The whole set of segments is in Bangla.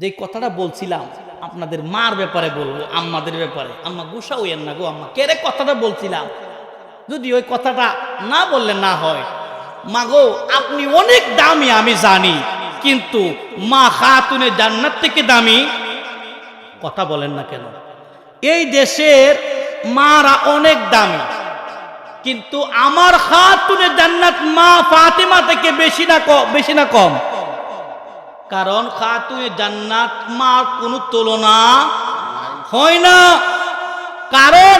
যে কথাটা বলছিলাম, আপনাদের মার ব্যাপারে বলব, আম্মাদের ব্যাপারে। আম্মা গুসা হইয়েন না গো আম্মা, কেরে কথাটা বলছিলাম? যদি ওই কথাটা না বললে না হয় মা গো আপনি অনেক দামি, আমি জানি, কিন্তু মা খাতুনের জান্নাত থেকে দামি? কথা বলেন না কেন? এই দেশের মারা অনেক দামি, কিন্তু আমার খাতুনের জান্নাত মা ফাতিমা থেকে বেশি না কম বেশি না কম। কারণ খাতুনের জান্নাত মা কোনো তুলনা হয় না। কারণ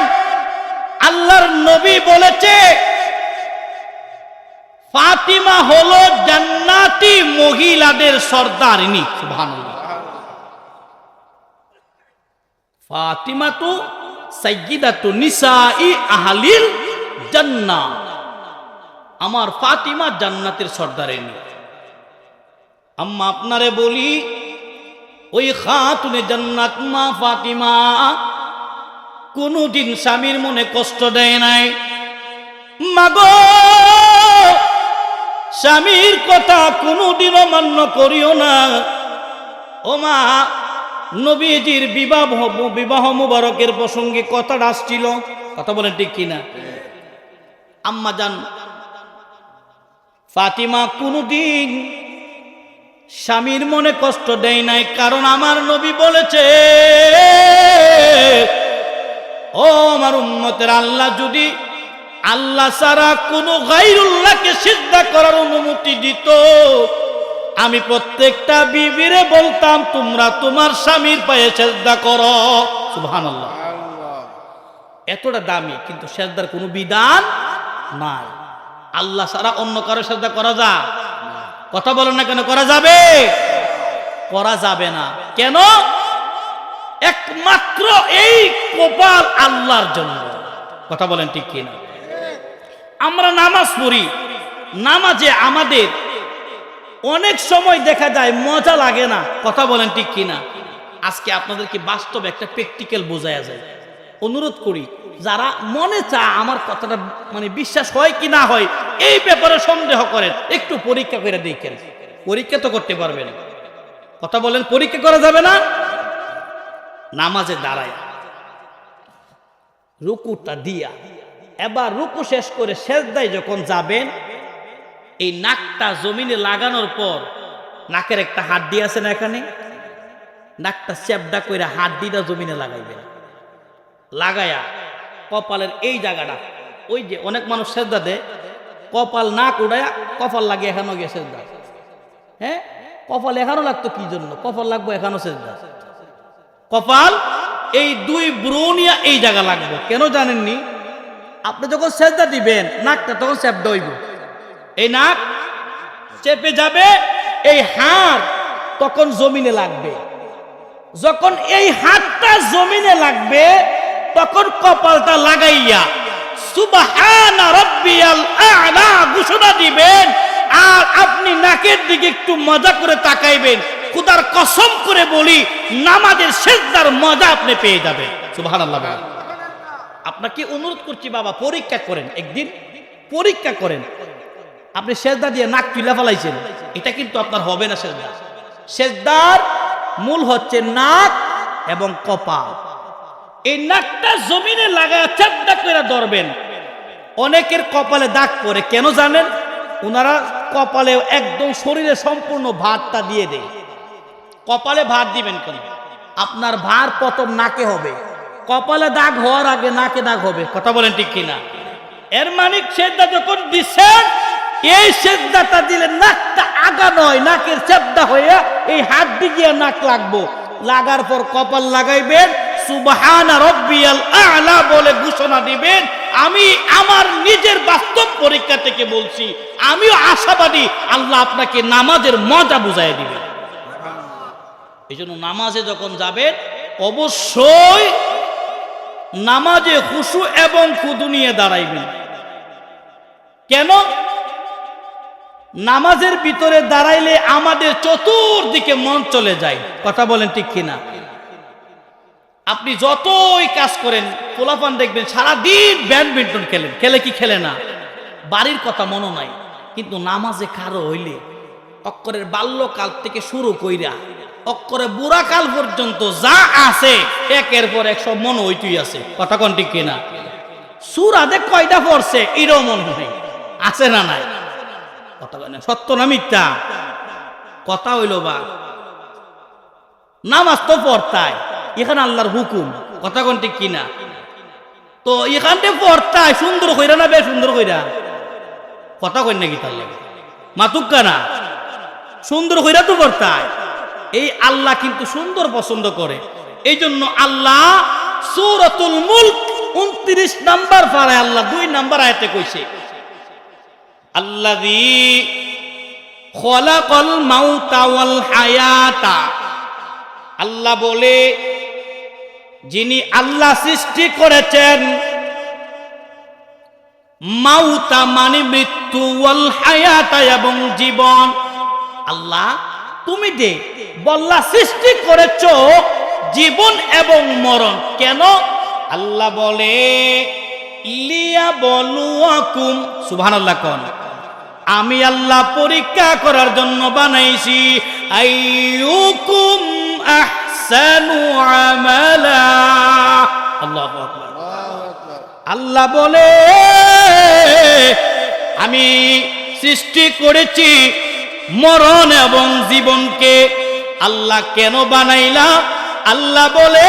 আল্লাহর নবী বলেছে, ফাতিমা হলো জান্নাতি মহিলাদের সর্দারিনী। ফাতিমা তো সাইয়্যিদাতু নিসাই আহলিল জান্নাত। আমার ফাতিমা জান্নাতের সর্দারিনী। আম্মা আপনারে বলি, ওই খাতুনে জান্নাত মা ফাতিমা কোনোদিন স্বামীর মনে কষ্ট দেয় নাই। মাগো, স্বামীর কথা কোনোদিন অমান্য করিও না। ও মা, নবীজির বিবাহ বিবাহ মুবারকের প্রসঙ্গে কথাটা আসছিল। কথা বলেন ঠিক কিনা? আম্মা জান, ফাতিমা কোনোদিন স্বামীর মনে কষ্ট দেয় নাই কারণ আমার নবী বলেছে ও আমার উন্মতের আল্লাহ যদি আল্লাহ সারা কোন গাইরুল্লাহকে সিদ্ধা করার অনুমতি দিত আমি প্রত্যেকটা বিবিরে বলতাম তোমরা তোমার স্বামীর পায়ে সেজদা করো। সুবহান এতটা দামি কিন্তু সেজদার কোনো বিধান নাই। আল্লাহ সারা অন্য কারও সেজদা করা যা কথা বলেন না কেন? করা যাবে? করা যাবে না। কেন? একমাত্র এই কপাল আল্লাহর জন্য। কথা বলেন ঠিক কিনা? আমরা নামাজ পড়ি। নামাজে আমাদের অনেক সময় দেখা যায় মজা লাগে না। কথা বলেন ঠিক কিনা? আজকে আপনাদেরকে বাস্তব একটা প্র্যাকটিক্যাল বোঝায়া যায়। অনুরোধ করি যারা মনে চা আমার কথাটা মানে বিশ্বাস হয় কি না হয়, এই ব্যাপারে সন্দেহ করেন। একটু পরীক্ষা করে দেখেন। পরীক্ষা তো করতে পারবেন। কথা বলেন, পরীক্ষা করা যাবে না? নামাজে দাঁড়ায়। রুকুটা দিয়া। এবার রুকু শেষ করে শেষদায় যখন যাবেন, এই নাকটা জমিনে লাগানোর পর নাকের একটা হাড্ডি আছে না এখানে? নাকটা চ্যাপডা করে হাড্ডিটা জমিনে লাগাইবেন। লাগায়া কপালের এই জায়গাটা। ওই যে অনেক মানুষ সেজদা দেয়, কপাল নাক উড়ায়া কপাল লাগে এখানো গিয়ে সেজদা। হ্যাঁ? কপাল এখানো লাগতো কি জন্য? কপাল লাগবো এখানো সেজদা। কপাল, এই দুই ব্রুনিয়া এই জায়গা লাগবে। কেন জানেননি? আপনি যখন সেজদা দিবেন, নাকটা তখন চ্যাপডা হইব। এই নাক চেপে যাবে, এই হাড় তখন জমিনে লাগবে। যখন এই হাতটা জমিনে লাগবে তখন কপালটা লাগাইয়া, সুবহানা রাব্বিয়াল আ'লা ঘোষণা দিবেন, আর আপনি নাকের দিকে একটু মজা করে তাকাইবেন। খুদার কসম করে বলি, নামাজের সেজদার মজা আপনি পেয়ে যাবেন। সুবহানাল্লাহ আপনাকে অনুরোধ করছি বাবা, পরীক্ষা করেন একদিন, পরীক্ষা করেন। আপনি সেজদা দিয়ে নাক তুলে ফেলাইছেন, এটা কিন্তু আপনার হবে না সেজদা সেজদার মূল হচ্ছে নাক এবং কপাল। এই নাকটা জমিনে লাগায় চাপটা করে ধরবেন। অনেকের কপালে দাগ পড়ে, কেন জানেন? ওনারা কপালে একদম শরীরে সম্পূর্ণ ভাতটা দিয়ে দেয়। কপালে ভাত দিবেন কেন? আপনার ভার পতন নাকে হবে। কপালে দাগ হওয়ার আগে নাকে দাগ হবে, কথা বলেন ঠিক কিনা? এর মানিক সেদ্ধা যখন দিচ্ছেন, এই সেদ্ধাটা দিলে নাকটা আগা নয়, নাকের চেপটা হয়ে এই হাত দিয়ে নাক লাগবো। লাগার পর কপাল লাগাইবেন সুবহানা রব্বিয়াল আ'লা বলে ঘোষণা দিবেন, আমি আমার নিজের বাস্তব পরীক্ষা থেকে বলছি, আমিও আশাবাদী আল্লাহ আপনাকে নামাজের মজা বুঝাই দিবেন। এই জন্য নামাজে যখন যাবেন, অবশ্যই নামাজে খুশু এবং খুদু নিয়ে দাঁড়াইবেন। কেন? নামাজের ভিতরে দাঁড়াইলে আমাদের চতুর্দিকে মন চলে যায়। কথা বলেন ঠিক কিনা? আপনি যতই কাজ করেন, পোলাপান দেখবেন, সারাদিন ব্যাডমিন্টন খেলেন। খেলে কি খেলে না? বাড়ির কথা মনে নাই, কিন্তু নামাজে কারও হইলে অক্ষরের বাল্যকাল থেকে শুরু কইরা অক্ষরে বুড়া কাল পর্যন্ত যা আছে, একের পর এক সব মন ওইটুই আছে। কথা কোন ঠিক কিনা? সুরাদে কয়টা পড়ছে, এরও মন নেই। আছে না নাই? কথা না, সত্য না মিথ্যা? কথা হইল বা? নামাজ তো পড়তায়। এখানে আল্লাহর হুকুম। কথা কোন ঠিক কিনা? তো এখানতে পড়তায় সুন্দর কইরা না বে, সুন্দর কইরা? কথা কই নাকি তার লাগে? মাতুক্কা না সুন্দর কইরা তো পড়তায় এই আল্লাহ কিন্তু সুন্দর পছন্দ করে। এই জন্য আল্লাহ সূরাতুল মুলক উনত্রিশ নাম্বার পাড়ায় আল্লাহ দুই নাম্বার আয়াতে কইছে, আল্লাযী খলাকাল মাউতা ওয়াল হায়াতা। আল্লাহ বলে যিনি আল্লাহ সৃষ্টি করেছেন, মাউতা মানে মৃত্যু এবং জীবন। আল্লাহ, তুমি দে বল্লা সৃষ্টি করেছ, জীবন এবং মরণ, কেন? আল্লাহ বলে, লিয়া বলুয়াকুম, সুবহানাল্লাহ কোন, আমি আল্লাহ পরীক্ষা করার জন্য বানাইছি, আইয়ুকুম আহসানু আমালা। আল্লাহু আকবার। আল্লাহ বলে, আমি সৃষ্টি করেছি মরণ এবং জীবনকে। আল্লাহ কেন বানাইলা? আল্লাহ বলে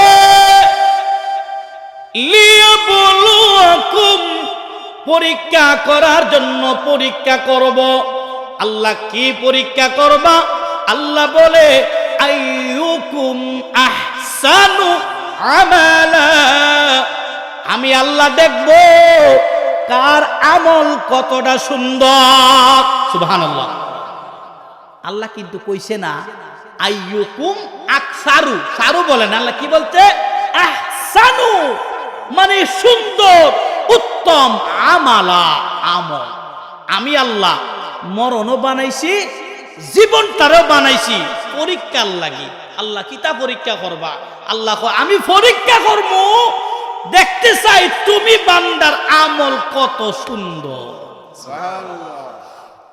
পরীক্ষা করার জন্য পরীক্ষা করব। আল্লাহ কি পরীক্ষা করবা? আল্লাহ বলে আইয়ুকুম আহসানু আমালা আমি আল্লাহ দেখব কার আমল কতটা সুন্দর। সুবহানাল্লাহ। আল্লাহ কিন্তু কইছে না, আইয়ুকুম আকসারু। সারু বলেন, আল্লাহ কি বলছে? আহসানু মানে সুন্দর, উত্তম আমালা, আমল। আমি আল্লাহ মরণও বানাইছি জীবনটারও বানাইছি। পরীক্ষার লাগি। আল্লাহ কিতা পরীক্ষা করবা? আল্লাহ আমি পরীক্ষা করব দেখতে চাই তুমি বান্দার আমল কত সুন্দর।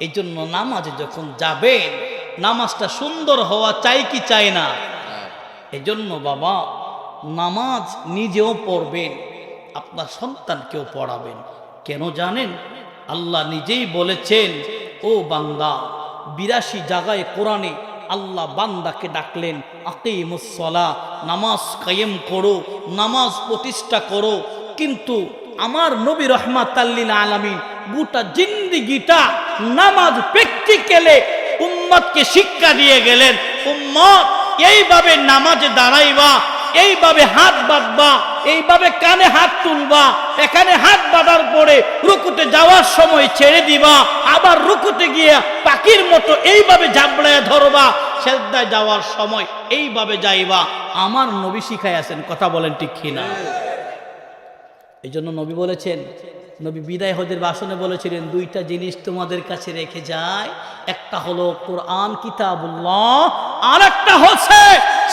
এই জন্য নামাজে যখন যাবেন নামাজটা সুন্দর হওয়া চাই কি চাই না? এই জন্য বাবা নামাজ নিজেও পড়বেন আপনার সন্তানকেও পড়াবেন। কেন জানেন? আল্লাহ নিজেই বলেছেন ও বান্দা বিরাশি জায়গায় কোরআনে আল্লাহ বান্দাকে ডাকলেন আকিমুসলা নামাজ কায়েম করো, নামাজ প্রতিষ্ঠা করো। কিন্তু আমার নবী রহমাত আলামিন গোটা জিন্দিগিটা নামাজ প্র্যাকটিক্যালে উম্মতকে শিক্ষা দিয়ে গেলেন, উম্মত, এইভাবে নামাজে দাঁড়াইবা এইভাবে হাত বাঁধবা, এইভাবে কানে হাত তুলবা, এখানে হাত বাঁধার পরে রুকুতে যাওয়ার সময় ছেড়ে দিবা, আবার রুকুতে গিয়ে পাখির মতো এইভাবে ঝাবড়ায় ধরবা, সেদ্দায় যাওয়ার সময় এইভাবে যাইবা। আমার নবী শিখাই আছেন কথা বলেন ঠিক কিনা? এই জন্য নবী বলেছেন নবী বিদায় হজের বাসনে বলেছিলেন, দুইটা জিনিস তোমাদের কাছে রেখে যায় একটা হলো কোরআন, কিতাবুল্লাহ আর একটা হচ্ছে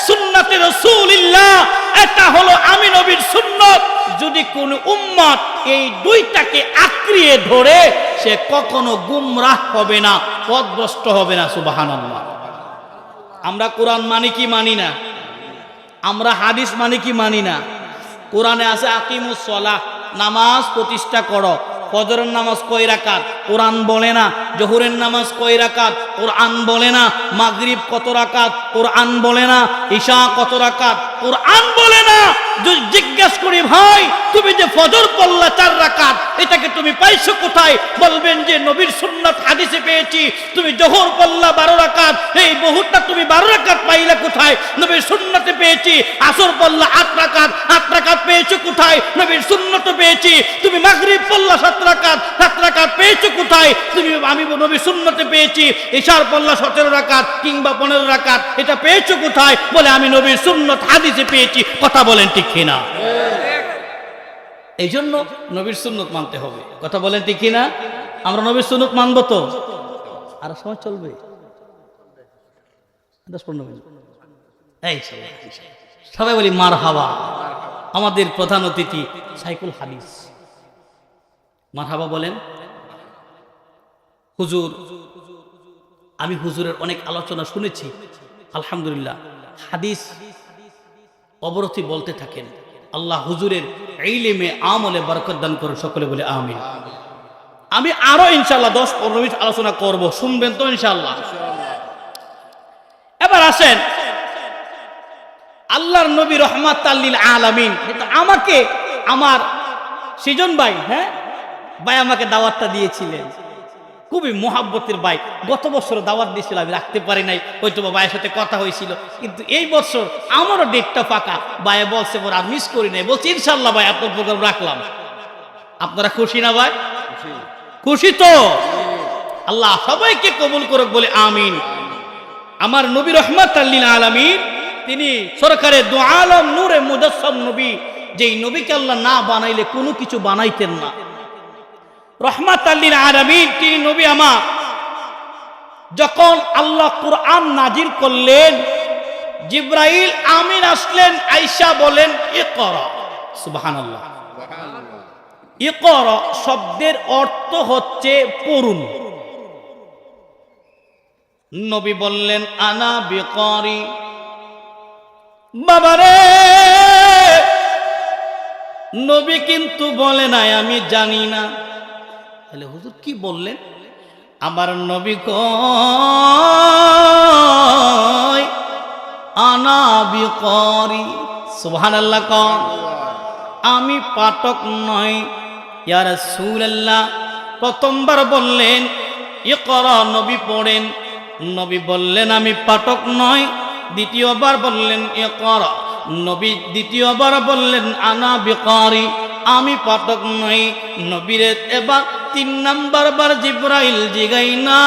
সুন্নাতে রসুলিল্লাহ। এটা হলো আমি নবীর সুন্নত। যদি কোন উম্মত এই দুইটাকে আঁকড়িয়ে ধরে, সে কখনো গুমরাহ হবে না, পথভ্রষ্ট হবে না, সুবাহানাল্লাহ। আমরা কোরআন মানি কি মানি না? আমরা হাদিস মানি কি মানি না? কোরআনে আছে আকিমুস সলাহ। নামাজ প্রতিষ্ঠা করো। ফজরের নামাজ কয় রাকাত? কোরআন বলে না, জহুরের নামাজ কয় রাকাত? কোরআন বলে না, মাগরিব কত রাকাত? কোরআন বলে না, ঈশা কত রাকাত? কোরআন বলে না। জিজ্ঞেস করি, ভাই, তুমি যে ফজর পড়লা চার রাকাত, এটাকে তুমি পাইছো কোথায়? বলবেন যে, নবীর সুন্নাত হাদিসে পেয়েছি। তুমি জোহর পড়লা বারো রাকাত, এই বহুটা তুমি বারো রাকাত পাইলা কোথায়? নবীর সুন্নতে পেয়েছি। আসর পড়লা আট রাকাত আট রাকাত পেয়েছ কোথায়? নবীর সুন্নত পেয়েছি। তুমি মাগরিব পড়লা সাত রাকাত সাত রাকাত পেয়েছ কোথায়? তুমি, আমি সুন্নতে পেয়েছি। পড়লা সতেরো রাকাত কিংবা পনেরো রাকাত, এটা পেয়েছ কোথায়? বলে, আমি নবীর সুন্নত হাদিসে পেয়েছি। কথা বলেন ঠিক এই জন্য নবীর সুন্নত মানতে হবে। কথা বলেন ঠিক আমরা নবীর সুন্নত মানবো তো? আর সময় চলবে? দশ পনেরো মিনিট। এই সবাই বলি মার হাওয়া আমাদের প্রধান অতিথি সাইকুল হাদিস। মার হাওয়া বলেন হুজুর, আমি হুজুরের অনেক আলোচনা শুনেছি, আলহামদুলিল্লাহ। হাদিস অবরতি বলতে থাকেন, আল্লাহ হুজুরের ইলিমে আমলে বরকত দান করুন, সকলে বলে আমিন। আমি আরও ইনশাল্লাহ দশ পনেরো মিনিট আলোচনা করব, শুনবেন তো ইনশাল্লাহ এবার আসেন, আল্লাহর নবী রহমাত আল্লিল আলামিন আমাকে, আমার সৃজন ভাই হ্যাঁ? ভাই আমাকে দাওয়াতটা দিয়েছিলেন। খুবই মোহাব্বতের ভাই। গত বছর দাওয়াত দিয়েছিল আমি রাখতে পারি নাই। হয়তো বা ভাইয়ের সাথে কথা হয়েছিল। কিন্তু এই বছর আমারও ডেটটা ফাঁকা। ভাই বলছে বড় আর মিস করি নাই। বলছি ইনশাল্লাহ ভাই আপনার প্রোগ্রাম রাখলাম। আপনারা খুশি না ভাই? খুশি। তো? আল্লাহ সবাইকে কবুল করুক বলে আমিন। আমার নবী রহমত আল্লিল আলমিন তিনি সরকারের দু আলম নূরে মুজাসম নবী যেই নবীকে আল্লাহ না বানাইলে কোনো কিছু বানাইতেন না। রহমাত আল্লিল আলমিন, তিনি নবী আমা যখন আল্লাহ কুরআন নাজির করলেন, জিব্রাইল আমিন আসলেন আইসা বলেন এ কর শব্দের অর্থ হচ্ছে পড়ুন নবী বললেন, আনা বেকরি। বাবারে! নবী কিন্তু বলে নাই, আমি জানি না। তাহলে হুজুর কি বললেন? আমার নবী কয়, আনা বিকরি। কন। আমি পাঠক নয় ইয়ার প্রথমবার বললেন এ কর নবী পড়েন। নবী বললেন, আমি পাঠক নয় দ্বিতীয়বার বললেন এ কর নবী দ্বিতীয়বার বললেন, আনা বেকারি। আমি পাঠক নই নবীরে এবার তিন নাম্বার বার জিব্রাইল জিগাই না।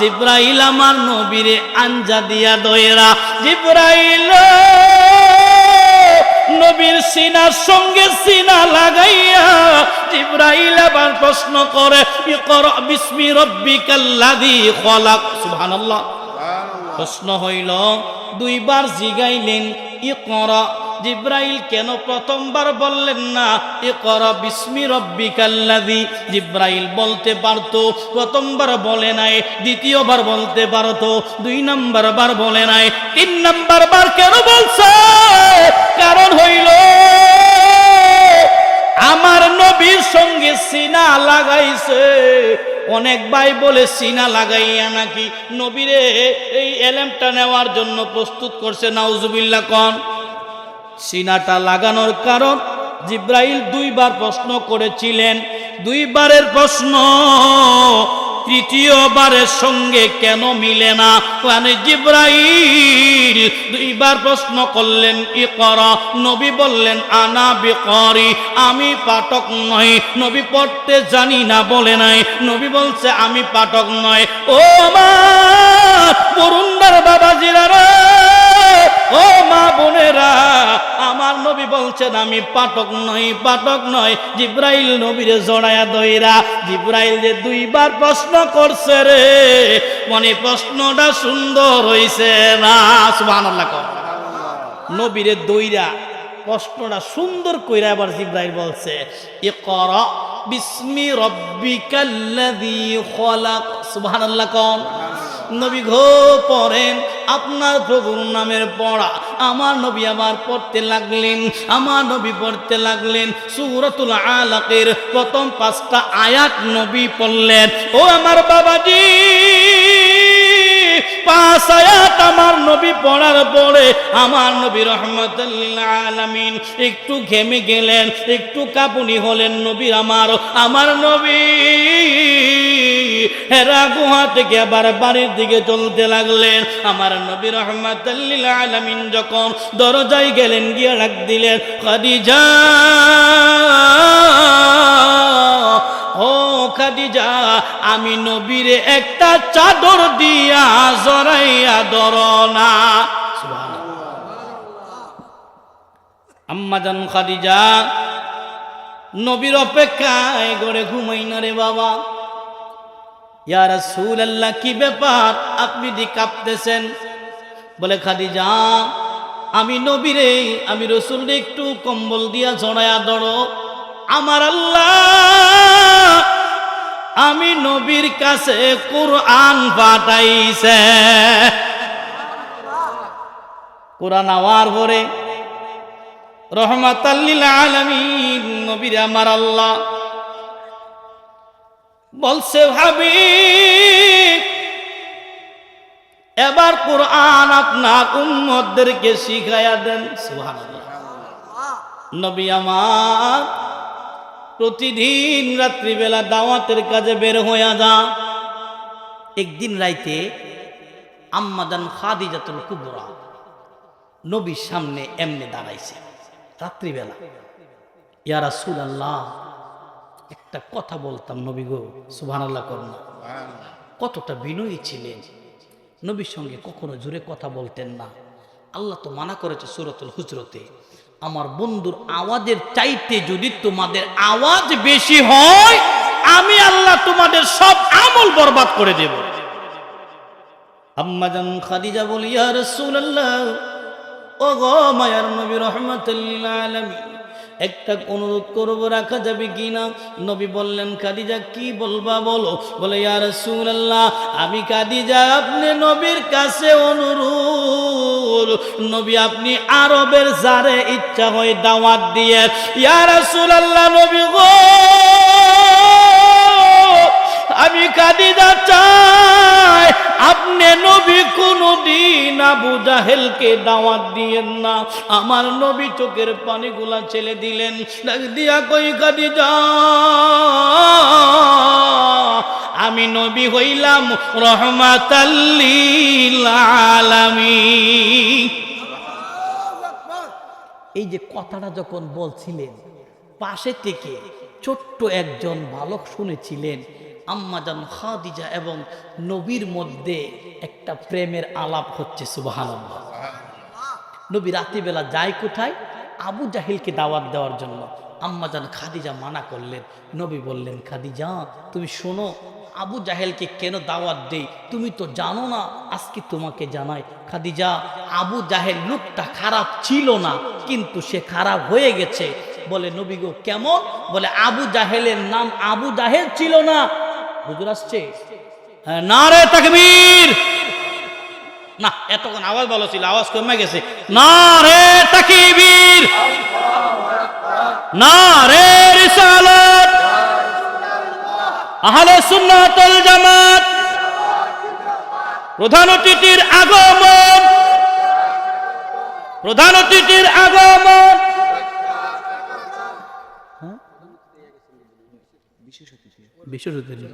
জিব্রাইল আমার নবীরে আঞ্জা দিয়া দয়েরা জিব্রাইল নবীর সিনার সঙ্গে সিনা লাগাইয়া জিব্রাইল আবার প্রশ্ন করে বিসমি রব্বিকাল্লাযী খলাক। সুবহানাল্লাহ। প্রশ্ন হইল দুইবার জিগাইলেন ইকরা জিব্রাইল কেন প্রথমবার বললেন না? ইকরা বিসমি রব্বিকাল্লাযী। জিব্রাইল বলতে পারতো, প্রথমবার বলে নাই, দ্বিতীয়বার বলতে পারতো, দুই নম্বর বার বলে নাই, তিন নম্বর বার কেন বলছে? কারণ হইল, আমার নবীর সঙ্গে সিনা লাগাইছে। অনেক ভাই বলে, সিনা লাগাইয়া নাকি? নবীরে এই এলেমটা নেওয়ার জন্য প্রস্তুত করছে নাউজুবিল্লা কন। সিনাটা লাগানোর কারণ জিব্রাইল দুইবার প্রশ্ন করেছিলেন, দুইবারের প্রশ্ন, তৃতীয়বারের সঙ্গে কেন মিলে না? মানে জিব্রাইল দুইবার প্রশ্ন করলেন ই কর নবী বললেন, আনা বেকরি, আমি পাঠক নই, নবী পড়তে জানি না, বলে নাই। নবী বলছে, আমি পাঠক নয় ও মা পরুন্দার বাবাজিরা রে! ও মা বোনেরা, আমার নবী বলছেন, আমি পাঠক নই, পাঠক নয় জিব্রাইল নবীরে জড়ায়া দইরা জিব্রাইল যে দুইবার প্রশ্ন করছে রে, মনে প্রশ্নটা সুন্দর হইছে না? সুবহানাল্লাহ কর। নবীরে দইরা প্রশ্নটা সুন্দর কইরা আবার জিব্রাইল বলছে এ ইকরা বিসমি রব্বিকাল্লাযী খলাক। সুবহানাল্লাহ কন নবী ঘো পড়েন, আপনার প্রভুর নামের পড়া। আমার নবী আবার পড়তে লাগলেন, আমার নবী পড়তে লাগলেন। সুরতুল আলাকের প্রথম পাঁচটা আয়াত নবী পড়লেন, ও আমার বাবাজি, পাঁচ আয়াত আমার নবী পড়ার পরে আমার নবী রহমতুল্লাহ আলামিন একটু ঘেমে গেলেন, একটু কাপুনি হলেন নবীর আমার আমার নবী। হেরা গুহা থেকে আবার বাড়ির দিকে চলতে লাগলেন। আমার নবী রহমতুল্লাহ আলামিন যখন দরজায় গেলেন, গিয়ে রাখ দিলেন, খাদিজা, ও খাদিজা, আমি নবীরে একটা চাদর দিয়া জরাইয়া দরনা আম্মাজান খাদিজা, নবীর অপেক্ষায় গড়ে ঘুমাই না রে বাবা। ইয়ার সুল আল্লাহ কি ব্যাপার? আপনি দি কাঁপতেছেন। বলে খাদিজা, আমি নবীরে আমি রসুল একটু কম্বল দিয়া জড়ায়া দড়ো আমার আল্লাহ, আমি নবীর কাছে কোরআন পাঠাইছে। কোরআন আওয়ার পরে রহমাতাল্লিল আলামিন, নবীর আমার আল্লাহ বলছে ভাবি এবার কোরআন আপনার উম্মতদেরকে শিখাইয়া দেন। নবী আমার, প্রতিদিন রাত্রিবেলা দাওয়াতের কাজে বের হইয়া যা। একদিন রাইতে আম্মাদান খাদি খাদিজাতুল কুবরা নবীর সামনে এমনি দাঁড়াইছে, রাত্রিবেলা। ইয়া রাসূল আল্লাহ একটা কথা বলতাম নবী গো সুবহান আল্লাহ করুন কতটা বিনয়ী ছিলেন। নবীর সঙ্গে কখনো জুড়ে কথা বলতেন না। আল্লাহ তো মানা করেছে সুরতুল হুজরতে আমার বন্ধুর আওয়াজের চাইতে যদি তোমাদের আওয়াজ বেশি হয় আমি আল্লাহ তোমাদের সব আমল বরবাদ করে দেব। আম্মাজান খাদিজা বলি ইয়া রাসূলুল্লাহ ও গো মায়ার নবী রহমাতুল্লিল আলামিন একটা অনুরোধ করব, রাখা যাবে কি না নবী বললেন কাদিজা কি বলবা বলো? বলে, ইয়া সুরাল্লাহ আমি কাদিজা আপনি নবীর কাছে অনুরোধ। নবী, আপনি আরবের যারে ইচ্ছা হয় দাওয়াত দিয়ে, ইয়া সুরাল্লাহ নবী গো আমি কাদিজা চাই, আপনি নবী কোনদিন আবু জাহেলকে দাওয়াত দিয়েন না। আমার নবী চোখের পানিগুলা ছেলে দিলেন। দিয়া কই কাদিজা আমি নবী হইলাম রহমাতাল্লিল আলামিন। এই যে কথাটা যখন বলছিলেন, পাশে থেকে ছোট্ট একজন বালক শুনেছিলেন আম্মাজান খাদিজা এবং নবীর মধ্যে একটা প্রেমের আলাপ হচ্ছে সুবাহান নবী রাত্রিবেলা যায় কোথায়? আবু জাহিলকে দাওয়াত দেওয়ার জন্য। আম্মাজান খাদিজা মানা করলেন। নবী বললেন খাদিজা তুমি শোনো আবু জাহেলকে কেন দাওয়াত দেই? তুমি তো জানো না আজকে তোমাকে জানাই। খাদিজা আবু জাহেল লোকটা খারাপ ছিল না কিন্তু সে খারাপ হয়ে গেছে। বলে নবী গো কেমন? বলে আবু জাহেলের নাম আবু জাহেল ছিল না বুঝতে আসছে? হ্যাঁ, না রে তাকবীর। না এতক্ষণ আওয়াজ ভালো ছিল আওয়াজ কমে গেছে। না রে তাকবীর। না রে রিসালাত। আহলে সুন্নাতুল জামাত। প্রধান অতিথির আগমন। প্রধান অতিথির আগমন। অতিথি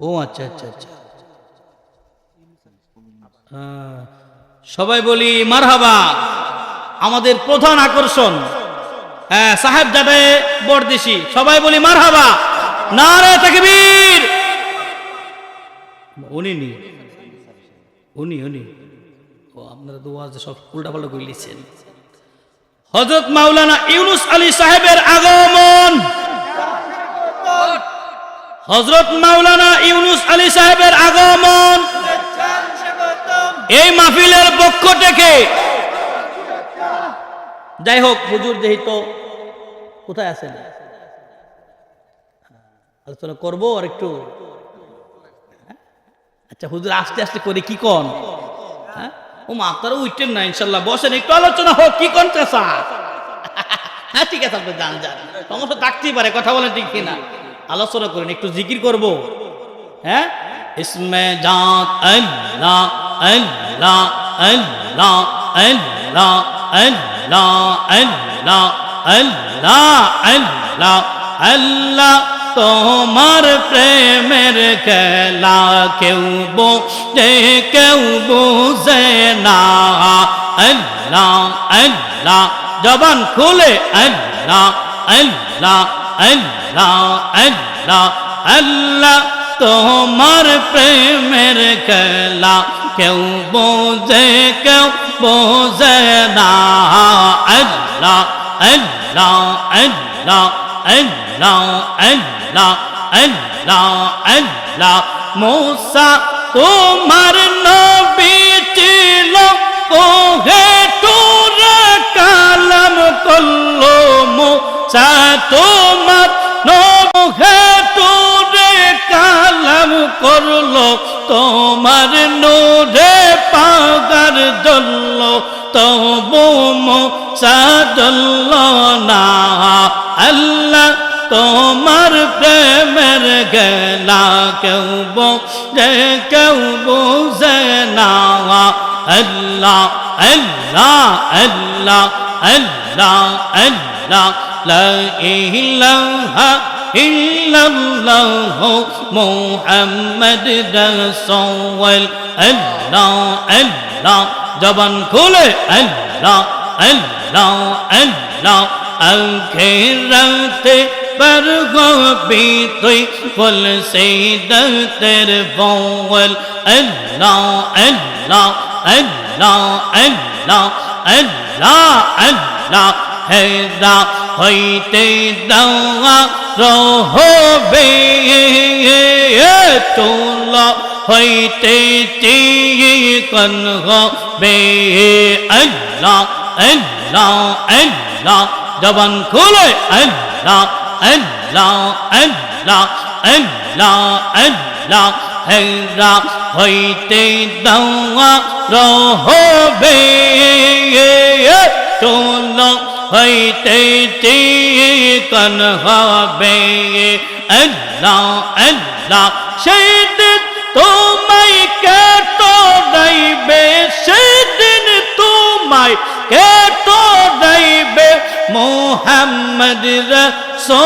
ও আচ্ছা আচ্ছা আচ্ছা। সবাই বলি মারহাবা আমাদের প্রধান আকর্ষণ। হ্যাঁ সাহেব জাদে বরদেশি সবাই বলি মারহাবা। না রে তাকবীর। উনি নি উনি উনি। ও আপনারা তো ওয়াজ সব উল্টা পাল্টা করে লিখছেন। হজরত মাওলানা ইউনুস আলী সাহেবের আগমন। হজরত মাওলানা ইউনুস আলী সাহেবের আগমন। এই মাহফিলের পক্ষ থেকে। যাই হোক, হুজুর যেহেতু কোথায় আছেন? আলোচনা করব আর একটু? আচ্ছা হুজুর আস্তে আস্তে করে কি কন? হ্যাঁ? ও মা আপনারা উঠতেন না ইনশাল্লাহ বসেন, একটু আলোচনা হোক, কি কন চাষা হ্যাঁ ঠিক আছে, আপনি যান যান। সমস্যা থাকতেই পারে, কথা বলেন ঠিক কিনা? আলোচনা করেন, একটু জিকির করব। হ্যাঁ? ইসমে জাত আল্লাহ আল্লাহ আল্লাহ আল্লাহ আল্লাহ আল্লাহ আল্লাহ আল্লাহ আল্লাহ তোমার প্রেমের খেলা কেউ বোঝে, কেউ বুঝে না। আল্লাহ আল্লাহ, জবান খুলে, আল্লাহ আল্লাহ আল্লাহ আল্লাহ আল্লাহ তোমার প্রেমের খেলা। কেউ বোঝে কেউ বোঝে না। আল্লাহ আল্লাহ আল্লাহ আল্লাহ আল্লাহ আল্লাহ আল্লাহ। মৌসা তোমার নবী ছিল, কোহে তোরা কালাম করল মৌসা তোমার নহে তোরে কালাম করল, তোমার নোরে পাগার জল্ল তবু সাজল না। আল্লাহ তোমার প্রেমের গেলা কেউ বোঝে, কেউ বুঝে না। আল্লাহ আল্লাহ আল্লাহ আল্লাহ আল্লাহ। لا إله إلا الله محمد رسول الله الله জবান খুলে আল্লাহ আল্লাহ আল্লাহ আখেরাতে پر بھی تھی کل سید تیر بول اللہ اللہ اللہ اللہ اللہ اللہ اللہ हैदा হইতে দাওয়া রহবে। তোল হইতে চিকন হবে। আল্লাহ আল্লাহ আল্লাহ, জবান খুলে আল্লাহ আল্লাহ আল্লাহ আল্লাহ আল্লাহ হেরা হইতে দাওয়া রহবে। চোল হইতে কন হবে? আল্লাহ আল্লাহ, সেদিন তোমায় কে তো দইবে সেদিন তোমায় কে তো দইবে মোহাম্মদ রসোল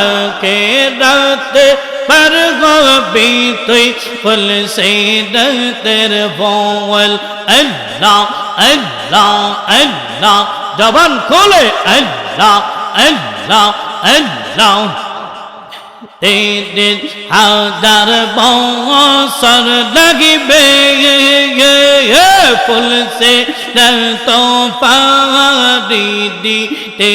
আখেরাতে پر غبی توی قل سیدت رفول اللہ আল্লাহ আল্লাহ, জবান খোলে, আল্লাহ আল্লাহ আল্লাহ। তেদিন হাজার বছর লাগবে ফুল সে তো পারি দিতে।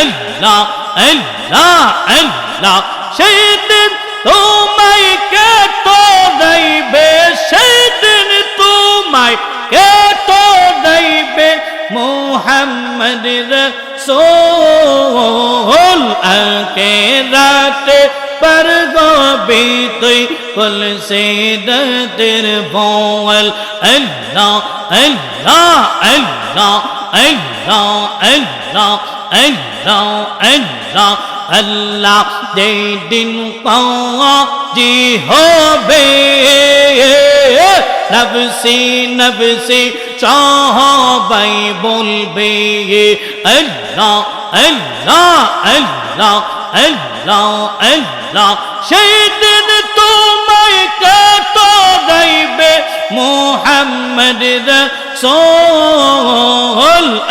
আল্লাহ আল্লাহ আল্লাহ, সেদিন তোমায় কে তো দেবে সেদিন তোমায় এত নাইবে মোহাম্মদ রসোল আকে রাতে পর গোবি তুই কুল সে দতের ভোল আল্লাহ আল্লাহ আল্লাহ আল্লাহ আল্লাহ আল্লাহ আল্লাহ। আল্লাহ দে দিন পাওয়া জি হবে नबसी नबसी সবাই বলবে আল্লাহ আল্লাহ আল্লাহ আল্লাহ আল্লাহ সেদিন তোমায় কত যাইবে মোহাম্মদ রসোল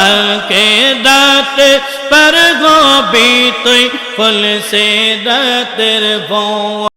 আকে দাতে पर गोबी तुई फुल से दतर बो